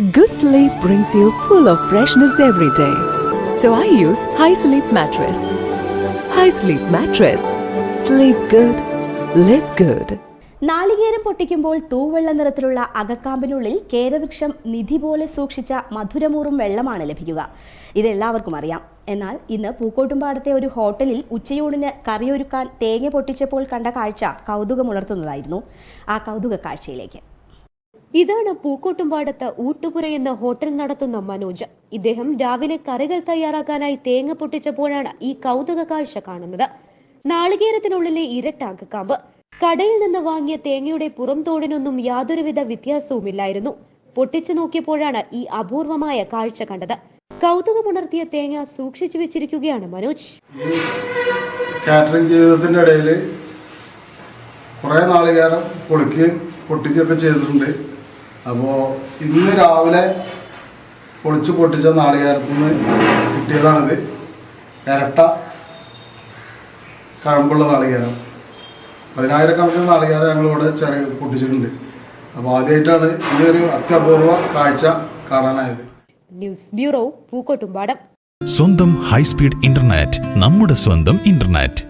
Good sleep brings you full of freshness every day. So I use High Sleep Mattress. High Sleep Mattress. Sleep good. Live good. നാളികേരം പൊട്ടിക്കുമ്പോൾ തൂവെള്ള നിറത്തിലുള്ള അകക്കാമ്പിനുള്ളിൽ കേരവൃക്ഷം നിധി പോലെ സൂക്ഷിച്ച മധുരമൂറും വെള്ളമാണ് ലഭിക്കുക ഇതെല്ലാവർക്കും അറിയാം എന്നാൽ ഇന്ന് പൂക്കോട്ടുംപാടത്തെ ഒരു ഹോട്ടലിൽ ഉച്ചയൂണിന് കറിയൊരുക്കാൻ തേങ്ങ പൊട്ടിച്ചപ്പോൾ കണ്ട കാഴ്ച കൗതുകമുണർത്തുന്നതായിരുന്നു ആ കൗതുക കാഴ്ചയിലേക്ക് ഇതാണ് പൂക്കോട്ടുംപാടത്ത് ഊട്ടുപുര എന്ന ഹോട്ടൽ നടത്തുന്ന മനോജ്. ഇദ്ദേഹം രാവിലെ കറികൾ തയ്യാറാക്കാനായി തേങ്ങ പൊട്ടിച്ചപ്പോഴാണ് ഈ കൗതുക കാഴ്ച കാണുന്നത്. നാളികേരത്തിനുള്ളിലെ ഇരട്ടാക്കക്കാമ്പ് കടയിൽ നിന്ന് വാങ്ങിയ തേങ്ങയുടെ പുറംതോടിനൊന്നും യാതൊരുവിധ വ്യത്യാസവുമില്ലായിരുന്നു. പൊട്ടിച്ചു നോക്കിയപ്പോഴാണ് ഈ അപൂർവമായ കാഴ്ച കണ്ടത്. കൗതുകമുണർത്തിയ തേങ്ങ സൂക്ഷിച്ചു വെച്ചിരിക്കുകയാണ് മനോജ്. കാറ്ററിംഗ് ജീവിതത്തിന്റെ ഇടയിൽ കുറേ നാളികേരം പൊളിക്കുകയും പൊട്ടിക്കുകയൊക്കെ ചെയ്തിട്ടുണ്ട്. അപ്പോൾ ഇന്ന് രാവിലെ പൊളിച്ച് പൊട്ടിച്ച നാളികേരത്തിൽ നിന്ന് കിട്ടിയതാണിത്. ഇരട്ട കഴമ്പുള്ള നാളികേരം. പതിനായിരക്കണക്കിന് നാളികേരം ഞങ്ങളിവിടെ ചെറിയ പൊട്ടിച്ചിട്ടുണ്ട്. അപ്പോൾ ആദ്യമായിട്ടാണ് ഈ ഒരു അത്യപൂർവ കാഴ്ച കാണാനായത്. News bureau Pookkottumpadam. സ്വന്തം ഹൈസ്പീഡ് ഇന്റർനെറ്റ് നമ്മുടെ സ്വന്തം ഇന്റർനെറ്റ്.